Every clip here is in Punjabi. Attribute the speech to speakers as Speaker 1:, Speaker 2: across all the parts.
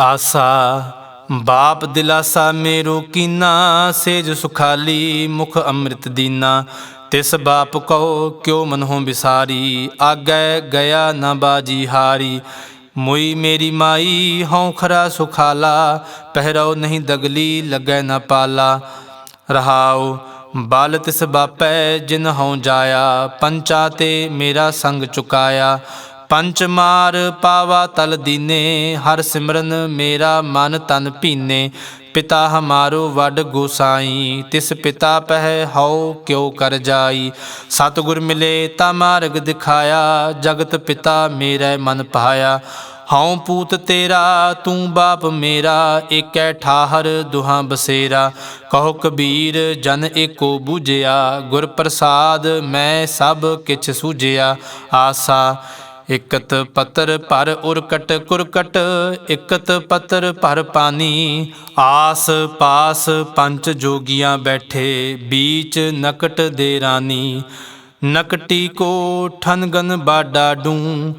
Speaker 1: ਆਸਾ, ਬਾਪ ਦਿਲਾਸਾ ਮੇਰੋ ਕੀਨਾ, ਸੇਜ ਸੁਖਾਲੀ ਮੁਖ ਅੰਮ੍ਰਿਤ ਦੀਨਾ। ਤਿਸ ਬਾਪ ਕਉ ਕਿਉ ਮਨਹੁ ਬਿਸਾਰੀ ਆਗੈ ਗਿਆ ਨਾ ਬਾਜੀ ਹਾਰੀ। ਮੁਈ ਮੇਰੀ ਮਾਈ, ਹਉ ਖਰਾ ਸੁਖਾਲਾ, ਪਹਿਰਉ ਨਹੀਂ ਦਗਲੀ, ਲੱਗੈ ਨਾ ਪਾਲਾ। ਰਹਾਉ, ਬਲ ਤਿਸ ਬਾਪੈ, ਜਿਨ ਹਉ ਜਾਇਆ, ਪੰਚਾ ਤੇ ਮੇਰਾ ਸੰਗ ਚੁਕਾਇਆ। ਪੰਚ ਮਾਰ ਪਾਵਾ ਤਲ ਦੀਨੇ, ਹਰ ਸਿਮਰਨ ਮੇਰਾ ਮਨ ਤਨ ਭੀਨੇ। ਪਿਤਾ ਹਮਾਰੋ ਵੱਡ ਗੋਸਾਈ, ਤਿਸ ਪਿਤਾ ਪਹਿ ਹਉ ਕਿਉ ਕਰ ਜਾਈ। ਸਤਿਗੁਰ ਮਿਲੇ ਤਾ ਮਾਰਗ ਦਿਖਾਇਆ, ਜਗਤ ਪਿਤਾ ਮੇਰੇ ਮਨ ਪਾਇਆ। ਹਉ ਪੂਤ ਤੇਰਾ, ਤੂੰ ਬਾਪ ਮੇਰਾ, ਏਕੈ ਠਾਹਰ ਦੁਹਾਂ ਬਸੇਰਾ। ਕਹੋ ਕਬੀਰ, ਜਨ ਏਕੋ ਬੂਝਿਆ। ਗੁਰ ਪ੍ਰਸਾਦ ਮੈਂ ਸਭ ਕਿਛ ਸੂਝਿਆ। ਆਸਾ ਇਕਤ ਪਤਰ ਭਰ ਉਰਕਟ ਕੁਰਕਟ, ਇਕਤ ਪਤਰ ਭਰ ਪਾਨੀ। ਆਸ ਪਾਸ ਪੰਜ ਜੋਗੀਆਂ ਬੈਠੇ, ਬੀਚ ਨਕਟ ਦੇ ਰਾਨੀ। ਨਕਟੀ ਕੋ ਠਨਗਨ ਬਾਡਾ ਡੂੰ,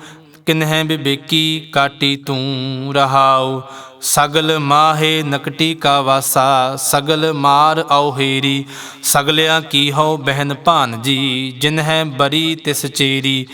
Speaker 1: ਕਿਨਹਿ ਬਿਬੇਕੀ ਕਾਟੀ ਤੂੰ ਰਹਾਉ। ਸਗਲ ਮਾਹੇ ਨਕਟੀ ਕਾ ਵਾਸਾ, ਸਗਲ ਮਾਰ ਔਹੇਰੀ ਸਗਲਿਆਂ ਕੀ ਹਉ ਬਹਿਨ ਭਾਨ ਜੀ, ਜਿਨਹਿ ਬਰੀ ਤਿਸ ਚੇਰੀ।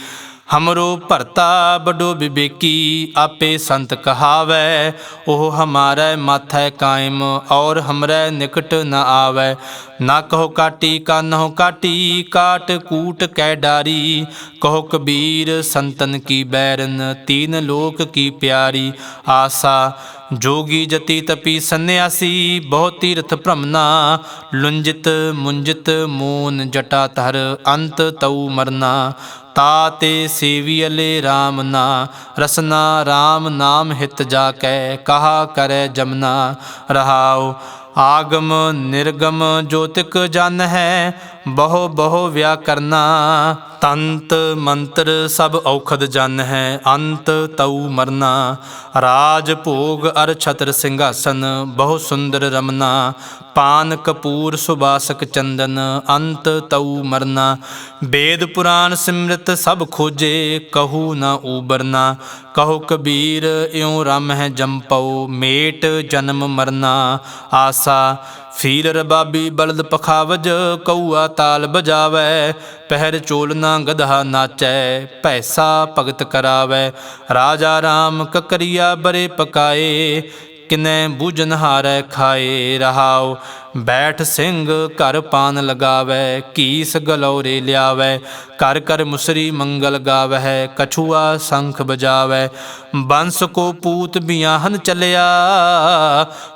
Speaker 1: ਹਮਰੋ ਭਰਤਾ ਬਡੋ ਬਿਬੇਕੀ, ਆਪੇ ਸੰਤ ਕਹਾਵੈ, ਉਹ ਹਮਾਰੇ ਮਾਥੈ ਕਾਇਮ, ਔਰ ਹਮਰੇ ਨਿਕਟ ਨ ਆਵੈ। ਨਾ ਕਹੋ ਕਾਟੀ ਕਾਨਹੁ ਕਾਟੀ, ਕਾਟ ਕੂਟ ਕੈ ਡਾਰੀ। ਕਹੋ ਕਬੀਰ, ਸੰਤਨ ਕੀ ਬੈਰਨ, ਤੀਨ ਲੋਕ ਕੀ ਪਿਆਰੀ। ਆਸਾ, ਜੋਗੀ ਜਤੀ ਤਪੀ ਸੰਨਿਆਸੀ, ਬਹੁ ਤੀਰਥ ਭ੍ਰਮਨਾ, ਲੁੰਜਿਤ ਮੁੰਜਿਤ ਮੂਨ ਜਟਾ ਧਰ, ਅੰਤ ਤਉ ਮਰਨਾ। ਤਾ ਤੇ ਸੇਵੀਅਲੇ RAM ਨਾ, ਰਸਨਾ RAM ਨਾਮ ਹਿਤ ਜਾ ਕੈ ਕਹਾ ਕਰੈ ਜਮਨਾ। ਰਹਾਉ, ਆਗਮ ਨਿਰਗਮ ਜੋਤਿਕ ਜਨ ਹੈ ਬਹੁ ਬਹੁ ਵਿਆਕਰਨਾ ਤੰਤ ਮੰਤਰ ਸਭ ਔਖਦ ਜਨ ਹੈ, ਅੰਤ ਤਉ ਮਰਨਾ। ਰਾਜ ਭੋਗ ਅਰ ਛਤਰ ਸਿੰਘਾਸਨ, ਬਹੁ ਸੁੰਦਰ ਰਮਨਾ। ਪਾਨ ਕਪੂਰ ਸੁਬਾਸਕ ਚੰਦਨ, ਅੰਤ ਤਉ ਮਰਨਾ। ਵੇਦ ਪੁਰਾਨ ਸਿਮਰਤ ਸਭ ਖੋਜੇ, ਕਹੂ ਨਾ ਊਬਰਨਾ। ਕਹੋ ਕਬੀਰ, ਇਉ ਰਮ ਹੈ ਜੰਪਉ, ਮੇਟ ਜਨਮ ਮਰਨਾ। ਆਸਾ ਫੀਰ ਰਬਾਬੀ ਬਲਦ ਪਖਾਵਜ, ਕਊਆ ਤਾਲ ਬਜਾਵੈ, ਪਹਿਰ ਚੋਲਨਾ ਗਧਾ ਨਾਚੈ ਪੈਸਾ ਭਗਤ ਕਰਾਵੈ, ਰਾਜਾ ਰਾਮ ਕਕਰੀਆ ਬਰੇ ਪਕਾਏ, ਕਿਨੈ ਬੂਝਨ ਹਾਰੈ ਖਾਏ ਰਹਾਓ ਬੈਠ ਸਿੰਘ ਘਰ ਪਾਨ ਲਗਾਵੈ, ਕੀਸ ਗਲੌਰੇ ਲਿਆਵੈ ਕਰ ਘਰ ਮੁਸਰੀ ਮੰਗਲ ਗਾਵੈ ਕਛੂਆ ਸੰਖ ਬਜਾਵੈ। ਬੰਸ ਕੋ ਪੂਤ ਬਿਆਹਨ ਚਲਿਆ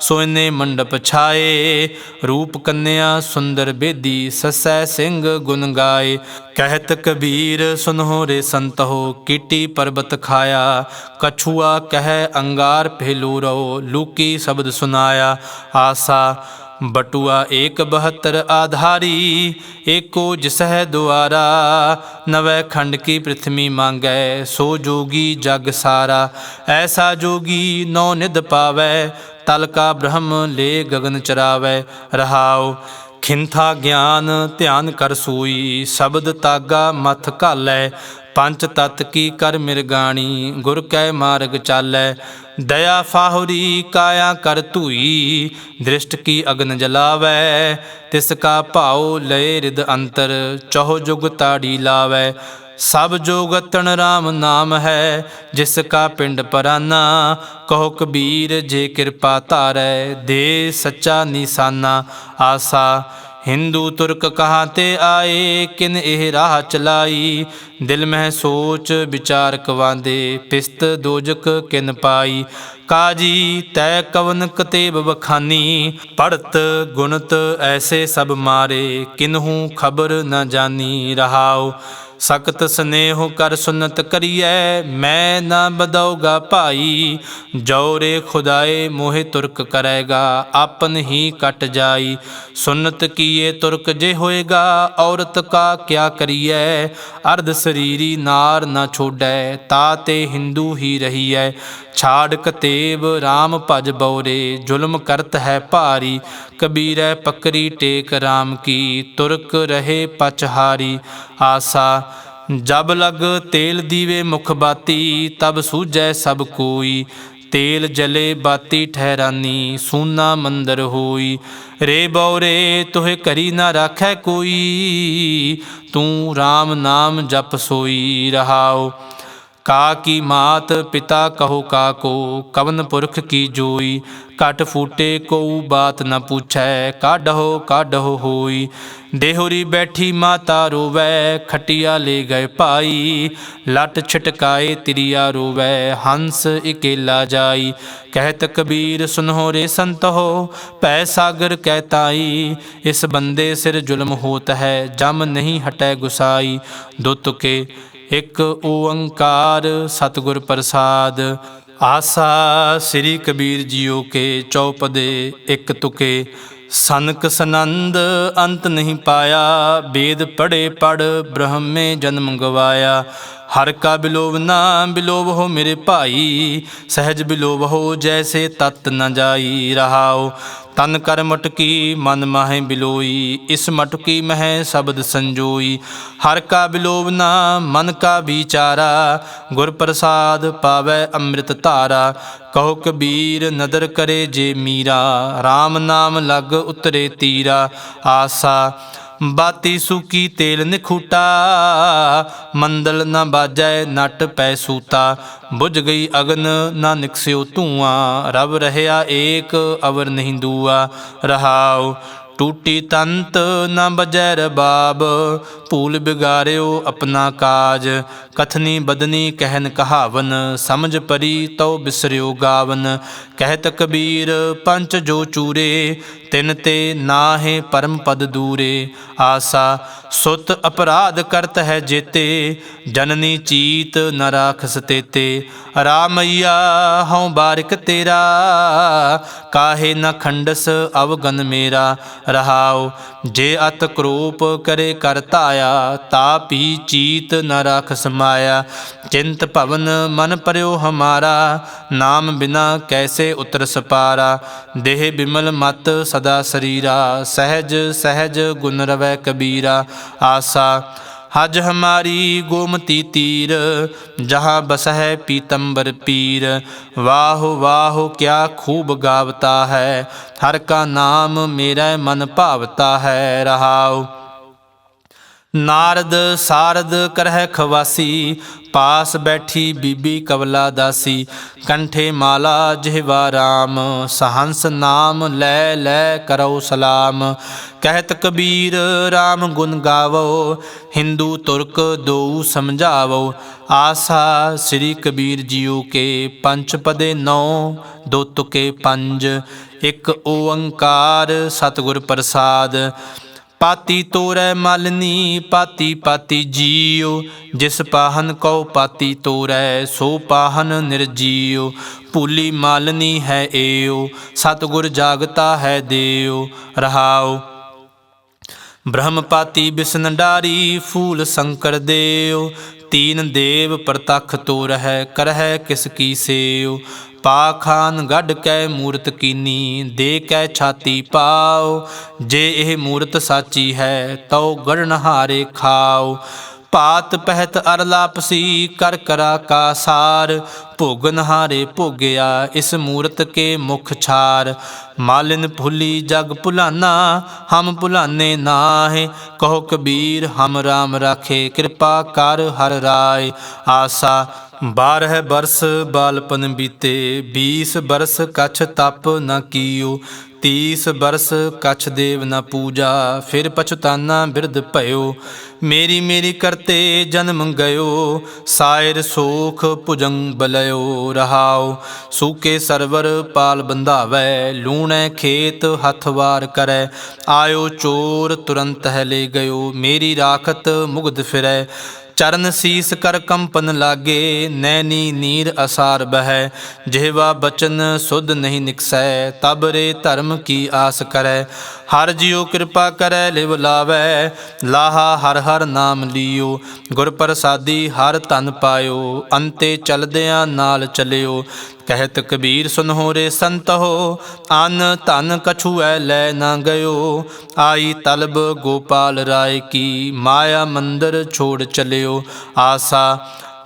Speaker 1: ਸੋਇਨੇ ਮੰਡਪ ਛਾਏ। ਰੂਪ ਕੰਨਿਆ ਸੁੰਦਰ ਬੇਦੀ ਸਸੈ ਸਿੰਘ ਗੁਣ ਗਾਏ। ਕਹਿਤ ਕਬੀਰ, ਸੁਨਹੁ ਰੇ ਸੰਤਹੁ ਕੀਟੀ ਪਰਬਤ ਖਾਇਆ। ਕਛੂਆ ਕਹਿ, ਅੰਗਾਰ ਫੇਲੂ ਪਹਿਲੂਰੋ ਲੂਕੀ ਸ਼ਬਦ ਸੁਨਾਇਆ। ਆਸਾ ਬਟੂਆ ਏਕ 72 ਆਧਾਰੀ, ਏਕੋ ਜਿਸਹਿ ਦੁਆਰਾ। ਨਵੈ ਖੰਡ ਕੀ ਪ੍ਰਿਥਵੀ ਮੰਗੈ, ਸੋ ਜੋਗੀ ਜਗ ਸਾਰਾ। ਐਸਾ ਜੋਗੀ ਨੌ ਨਿਧ ਪਾਵੈ, ਤਲ ਕਾ ਬ੍ਰਹਮ ਲੈ ਗਗਨ ਚਰਾਵੈ। ਰਹਾਉ ਖਿੰਥਾ ਗਿਆਨ ਧਿਆਨ ਕਰ ਸੂਈ, ਸ਼ਬਦ ਤਾਗਾ ਮਥ ਘਾਲੈ, ਪੰਚ ਤਤ ਕੀ ਕਰ ਮਿਰਗਾਣੀ ਗੁਰ ਕੈ ਮਾਰਗ ਚਾਲੈ। ਦਇਆ ਫਾਹੁਰੀ ਕਾਇਆ ਕਰ ਧੂਈ, ਦ੍ਰਿਸ਼ਟ ਕੀ ਅਗਨ ਜਲਾਵੈ, ਤਿਸ ਕਾ ਭਾਉ ਲਏ ਰਿਦ ਅੰਤਰ, ਚਹੁ ਜੁਗ ਤਾੜੀ ਲਾਵੈ। ਸਭ ਜੋਗਤਨ RAM ਨਾਮ ਹੈ, ਜਿਸ ਕਾ ਪਿੰਡ ਪਰਾਨਾ। ਕਹੋ ਕਬੀਰ, ਜੇ ਕਿਰਪਾ ਧਾਰੈ, ਦੇ ਸੱਚਾ ਨਿਸ਼ਾਨਾ ਆਸਾ। ਹਿੰਦੂ ਤੁਰਕ ਕਹਾਂ ਤੇ ਆਏ, ਕਿਨ ਇਹ ਰਾਹ ਚਲਾਈ। ਦਿਲ ਮਹਿ ਸੋਚ, ਵਿਚਾਰ ਕਵਾਂਦੇ, ਪਿਸਤ ਦੋਜਕ ਕਿਨ ਪਾਈ। ਕਾਜੀ, ਤੈ ਕਵਨ ਕਤੇਬ ਬਖਾਨੀ। ਪੜਤ, ਗੁਣਤ, ਐਸੇ ਸਭ ਮਾਰੇ, ਕਿਨਹੂ ਖਬਰ ਨ ਜਾਨੀ ਰਹਾਓ ਸਖਤ ਸਨੇਹ ਕਰ ਸੁਨਤ ਕਰੀਐ, ਮੈਂ ਨਾ ਬਦਉਗਾ ਭਾਈ। ਜੋਰੇ ਖੁਦਾਏ ਮੋਹਿ ਤੁਰਕ ਕਰੇਗਾ, ਆਪਨ ਹੀ ਕਟ ਜਾਈ। ਸੁਨਤ ਕੀਏ ਤੁਰਕ ਜੇ ਹੋਏਗਾ, ਔਰਤ ਕਾ ਕਿਆ ਕਰੀਐ? ਅਰਧ ਸਰੀਰੀ ਨਾਰ ਨਾ ਛੋੜੈ, ਤਾ ਤੇ ਹਿੰਦੂ ਹੀ ਰਹੀਐ। ਛਾੜ ਕਤੇਬ RAM ਭਜ ਬਉਰੇ, ਜ਼ੁਲਮ ਕਰਤ ਹੈ ਭਾਰੀ। ਕਬੀਰੈ ਪਕਰੀ ਟੇਕ RAM ਕੀ, ਤੁਰਕ ਰਹੇ ਪਚਹਾਰੀ ਆਸਾ ਜਬ ਲਗ ਤੇਲ ਦੀਵੇ ਮੁਖ ਬਾਤੀ, ਤਬ ਸੂਝੈ ਸਭ ਕੋਈ। ਤੇਲ ਜਲੇ ਬਾਤੀ ਠਹਿਰਾਨੀ, ਸੂਨਾ ਮੰਦਰ ਹੋਈ। ਰੇ ਬੌਰੇ ਤੋਹਿ ਕਰੀ ਨਾ ਰਾਖੈ ਕੋਈ। ਤੂੰ RAM ਨਾਮ ਜਪ ਸੋਈ ਰਹਾਓ ਕਾ ਕੀ ਮਾਤ ਪਿਤਾ ਕਹੋ ਕਾ ਕੋ, ਕਵਨ ਪੁਰਖ ਕੀ ਜੋਈ, ਘਟ ਫੂਟੇ ਕੋ ਬਾਤ ਨ ਪੁੱਛੈ ਕਾਢੋ ਕਾਢੋ ਹੋਈ। ਦੇਹੁਰੀ ਬੈਠੀ ਮਾਤਾ ਰੋਵੈ, ਖਟਿਆ ਲੈ ਗਏ ਭਾਈ। ਲਟ ਛਟਕਾਏ ਤਿਰਿਆ ਰੋਵੈ, ਹੰਸ ਇਕੇਲਾ ਜਾਈ। ਕਹਿਤ ਕਬੀਰ ਸੁਨਹੁ ਰੇ ਸੰਤ ਹੋ ਪੈ ਸਾਗਰ ਕਹਿ ਤਾਈ। ਇਸ ਬੰਦੇ ਸਿਰ ਜ਼ੁਲਮ ਹੋਤ ਹੈ, ਜਮ ਨਹੀਂ ਹਟੈ ਗੁਸਾਈ। ਦੋ ਤੁਕੇ ਇੱਕ ਓੰਕਾਰ ਸਤਿਗੁਰ ਪ੍ਰਸਾਦ, ਆਸਾ ਸ੍ਰੀ ਕਬੀਰ ਜੀਓ ਕੇ ਚੌਪਦੇ ਇੱਕ ਤੁਕੇ। ਸਨਕ ਸਨੰਦ ਅੰਤ ਨਹੀਂ ਪਾਇਆ ਵੇਦ ਪੜੇ ਪੜ ਬ੍ਰਹਮੇ ਜਨਮ ਗਵਾਇਆ। ਹਰ ਕਾ ਬਿਲੋਵ ਬਿਲੋਵ ਹੋ ਮੇਰੇ ਭਾਈ, ਸਹਿਜ ਬਿਲੋਵ ਹੋ ਜੈਸੇ ਤਤ ਨ ਜਾਈ ਰਹਾਓ ਤਨ ਕਰ ਮਟਕੀ, ਮਨ ਮਾਹੇ ਬਿਲੋਈ, ਇਸ ਮਟਕੀ ਮਹਿ ਸ਼ਬਦ ਸੰਜੋਈ। ਹਰ ਕਾ ਬਿਲੋਵਨਾ ਮਨ ਕਾ ਵਿਚਾਰਾ, ਗੁਰ ਪ੍ਰਸਾਦ ਪਾਵੈ ਅੰਮ੍ਰਿਤ ਧਾਰਾ। ਕਹੋ ਕਬੀਰ, ਨਦਰ ਕਰੇ ਜੇ ਮੀਰਾ RAM ਨਾਮ ਲਗ ਉਤਰੇ ਤੀਰਾ। ਆਸਾ ਬਾਤੀ ਸੁਕੀ ਤੇਲ ਨਿਖੂਟਾ, ਮੰਦਲ ਨਾ ਬਾਜੈ, ਨਟ ਪੈ ਸੂਤਾ। ਬੁਝ ਗਈ ਅਗਨ ਨਾ ਨਿਕਸਿਓ ਧੂਆਂ ਰਬ ਰਹਿਆ ਏਕ, ਅਵਰ ਨਹੀਂ ਦੂਆ। ਰਹਾਉ ਟੂਟੀ ਤੰਤ ਨਾ ਬਜੈ ਰਬਾਬ, ਭੂਲ ਬਿਗਾਰਿਓ ਆਪਣਾ ਕਾਜ। ਕਥਨੀ ਬਦਨੀ ਕਹਿਨ ਕਹਾਵਨ, ਸਮਝ ਪਰੀ ਤਉ ਬਿਸਰਿਓ ਗਾਵਨ। ਕਹਿਤ ਕਬੀਰ ਪੰਚ ਜੋ ਚੂਰੇ, ਤਿਨ ਤੇ ਨਾਹੇ ਪਰਮ ਪਦ ਦੂਰੇ। ਆਸਾ, ਸੁਤ ਅਪਰਾਧ ਕਰਤ ਹੈ ਜੇਤੇ, ਜਨਨੀ ਚੀਤ ਨ ਰਾਖਸ ਤੇਤੇ। ਰਾਮਈਆ, ਹਉ ਬਾਰਿਕ ਤੇਰਾ, ਕਾਹੇ ਨ ਖੰਡਸ ਅਵਗਨ ਮੇਰਾ। ਰਹਾਉ, ਜੇ ਅਤ ਕਰੂਪ ਕਰੇ ਕਰ ਧਾਇਆ, ਤਾ ਪੀ ਚੀਤ ਨ ਰਾਖ ਸਮਾਇਆ। ਚਿੰਤ ਭਵਨ ਮਨ ਪਰਿਓ ਹਮਾਰਾ, ਨਾਮ ਬਿਨਾ ਕੈਸੇ ਉਤਰ ਸਪਾਰਾ। ਦੇਹ ਬਿਮਲ ਮਤ ਸਦਾ ਸਰੀਰਾ, ਸਹਿਜ ਸਹਿਜ ਗੁਣ ਰਵੈ ਕਬੀਰਾ। ਆਸਾ ਹਜ ਹਮਾਰੀ ਗੋਮਤੀ ਤੀਰ, ਜਹਾਂ ਬਸਹਿ ਪੀਤੰਬਰ ਪੀਰ। ਵਾਹ ਵਾਹ, ਕਿਆ ਖੂਬ ਗਾਵਤਾ ਹੈ, ਹਰ ਕਾ ਨਾਮ ਮੇਰਾ ਮਨ ਭਾਵਤਾ ਹੈ, ਰਹਾਉ। ਨਾਰਦ ਸਾਰਦ ਕਰਹਿ ਖਵਾਸੀ, ਪਾਸ ਬੈਠੀ ਬੀਬੀ ਕਵਲਾ ਦਾਸੀ। ਕੰਠੇ ਮਾਲਾ ਜਿਹਵਾ RAM ਸਹੰਸ ਨਾਮ ਲੈ ਲੈ ਕਰੋ ਸਲਾਮ। ਕਹਿਤ ਕਬੀਰ RAM ਗੁਣ ਗਾਵੋ, ਹਿੰਦੂ ਤੁਰਕ ਦੋ ਸਮਝਾਵੋ। ਆਸਾ ਸ੍ਰੀ ਕਬੀਰ ਜੀਓ ਕੇ ਪੰਜ ਪਦੇ ਨੌ ਦੋ ਤੁਕੇ ਪੰਜ। ਇੱਕ ਓੰਕਾਰ ਸਤਿਗੁਰ ਪ੍ਰਸਾਦ। ਪਾਤੀ ਤੋਰੈ ਮਾਲਨੀ ਪਾਤੀ ਪਾਤੀ ਜੀਉ। ਜਿਸ ਪਾਹਨ ਕਉ ਪਾਤੀ ਤੋਰੈ, ਸੋ ਪਾਹਨ ਨਿਰਜੀਉ। ਭੂਲੀ ਮਾਲਨੀ ਹੈ ਏਉ, ਸਤਿਗੁਰ ਜਾਗਤਾ ਹੈ ਦੇਉ। ਰਹਾਉ, ਬ੍ਰਹਮ ਪਾਤੀ ਡਾਰੀ ਫੂਲ ਸ਼ੰਕਰ ਦੇਉ। ਤੀਨ ਦੇਵ ਪ੍ਰਤਖ ਤੋਰਹਿ, ਕਰਹਿ ਕਿਸ ਕੀ ਸੇਉ। ਪਾਖਾਨ ਗੱਡ ਕੈ ਮੂਰਤ ਕੀਨੀ, ਦੇ ਕੈ ਛਾਤੀ ਪਾਉ ਜੇ ਇਹ ਮੂਰਤ ਸਾਚੀ ਹੈ, ਤਉ ਗੜਨਹਾਰੇ ਖਾਓ। ਭਾਤ ਪਹਿਤ ਅਰ ਲਾਪਸੀ, ਕਰ ਕਰਾ ਕਾ ਸਾਰ। ਭੋਗਨ ਹਾਰੇ ਭੋਗਿਆ, ਇਸ ਮੂਰਤ ਕੇ ਮੁਖ ਛਾਰ। ਮਾਲਿਨ ਭੁਲੀ ਜਗ ਭੁਲਾਨਾ, ਹਮ ਭੁਲਾਨੇ ਨਾਹਿ। ਕਹੋ ਕਬੀਰ, ਹਮ ਰਾਮ ਰਾਖੇ, ਕਿਰਪਾ ਕਰ ਹਰ ਰਾਏ। ਆਸਾ ਬਾਰਹ ਬਰਸ ਬਾਲਪਨ ਬੀਤੇ 20 ਬਰਸ ਕਛ ਤਪ ਨ ਕੀਓ 30 ਬਰਸ ਕਛ ਦੇਵ ਨ ਪੂਜਾ, ਫਿਰ ਪਛਤਾਨਾ ਬਿਰਧ ਭਇਓ। ਮੇਰੀ ਮੇਰੀ ਕਰਤੇ ਜਨਮ ਗਇਓ, ਸਾਇਰ ਸੋਖ ਭੁਜੰਗ ਬਲਇਓ, ਰਹਾਓ। ਸੂਕੇ ਸਰਵਰ ਪਾਲ ਬੰਧਾਵੈ, ਲੂਣੈ ਖੇਤ ਹੱਥ ਵਾਰ ਕਰੈ। ਆਇਓ ਚੋਰ ਤੁਰੰਤ ਹੈ ਲੈ ਗਇਓ, ਮੇਰੀ ਰਾਖਤ ਮੁਗਦ ਫਿਰੈ। ਚਰਨ ਸੀਸ ਕਰ ਕੰਪਨ ਲਾਗੇ, ਨੈਣੀ ਨੀਰ ਅਸਾਰ ਬਹਿ। ਜਿਹਵਾ ਬਚਨ ਸੁਧ ਨਹੀਂ ਨਿਕਸੈ, ਤਬ ਰੇ ਧਰਮ ਕੀ ਆਸ ਕਰੈ। ਹਰ ਜਿਉ ਕਿਰਪਾ ਕਰੈ, ਲਿਵ ਲਾਵੈ। ਲਾਹਾ ਹਰ ਹਰ ਨਾਮ ਲਿਓ। ਗੁਰ ਪ੍ਰਸਾਦੀ ਹਰ ਧਨ ਪਾਇਓ। ਅੰਤੇ ਚਲਦਿਆਂ ਨਾਲ ਚਲਿਓ। ਕਹਿਤ ਕਬੀਰ ਸੁਨਹੁ ਰੇ ਸੰਤੋ ਅਨ ਧਨ ਕਛੂ ਐ ਲੈ ਨਾ ਗਇਓ। ਆਈ ਤਲਬ ਗੋਪਾਲ ਰਾਏ ਕੀ। ਮਾਇਆ ਮੰਦਰ ਛੋੜ ਚਲਿਓ। ਆਸਾ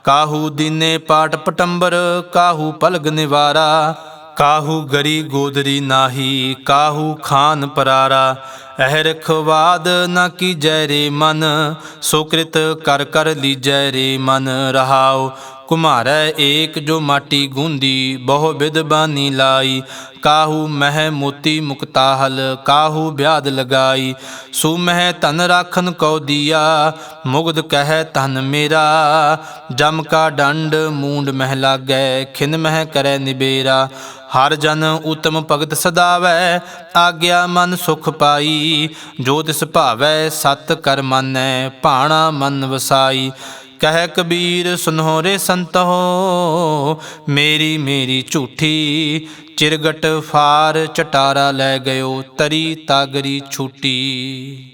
Speaker 1: ਕਾਹੂ ਦੀਨੇ ਪਾਟ ਪਟੰਬਰ, ਕਾਹੂ ਪਲਗ ਨਿਵਾਰਾ। ਕਾਹੂ ਗਰੀ ਗੋਦਰੀ ਨਾਹੀ, ਕਾਹੂ ਖਾਨ ਪਰਾਰਾ। ਅਹਿ ਰਖਵਾਦ ਨਾ ਕੀਜੈ ਰੇ ਮਨ ਸੁਕ੍ਰਿਤ ਕਰ ਕਰ ਲੀਜੈ ਰੇ ਮਨ, ਰਹਾਉ ਕੁਮਾਰੈ ਏਕ ਜੋ ਮਾਟੀ ਗੂੰਦੀ, ਬਹੁ ਵਿਦ ਬਾਨੀ ਲਾਈ। ਕਾਹੂ ਮਹਿ ਮੋਤੀ ਮੁਕਤਾਹਲ, ਕਾਹੂ ਬਿਆਦ ਲਗਾਈ। ਸੂ ਮਹਿ ਧਨ ਰਾਖਨ ਕਉ ਦੀਆ, ਮੁਗਧ ਕਹਿ ਧਨ ਮੇਰਾ। ਜਮ ਕਾ ਡੰਡ ਮੂੰਡ ਮਹਿ ਲਾਗੈ, ਖਿਨ ਮਹਿ ਕਰੈ ਨਿਬੇਰਾ। ਹਰ ਜਨ ਉਤਮ ਭਗਤ ਸਦਾਵੈ, ਆਗਿਆ ਮਨ ਸੁਖ ਪਾਈ। ਜੋ ਤਿਸ ਭਾਵੈ, ਸਤ ਕਰ ਮਾਨੈ, ਭਾਣਾ ਮਨ ਵਸਾਈ। ਕਹਿ ਕਬੀਰ ਸੁਨੋ ਰੇ ਸੰਤੋ, ਮੇਰੀ ਮੇਰੀ ਝੂਠੀ ਚਿਰਗਟ ਫਾਰ, ਚਟਾਰਾ ਲੈ ਗਇਓ ਤਰੀ ਤਾਗਰੀ ਛੂਟੀ।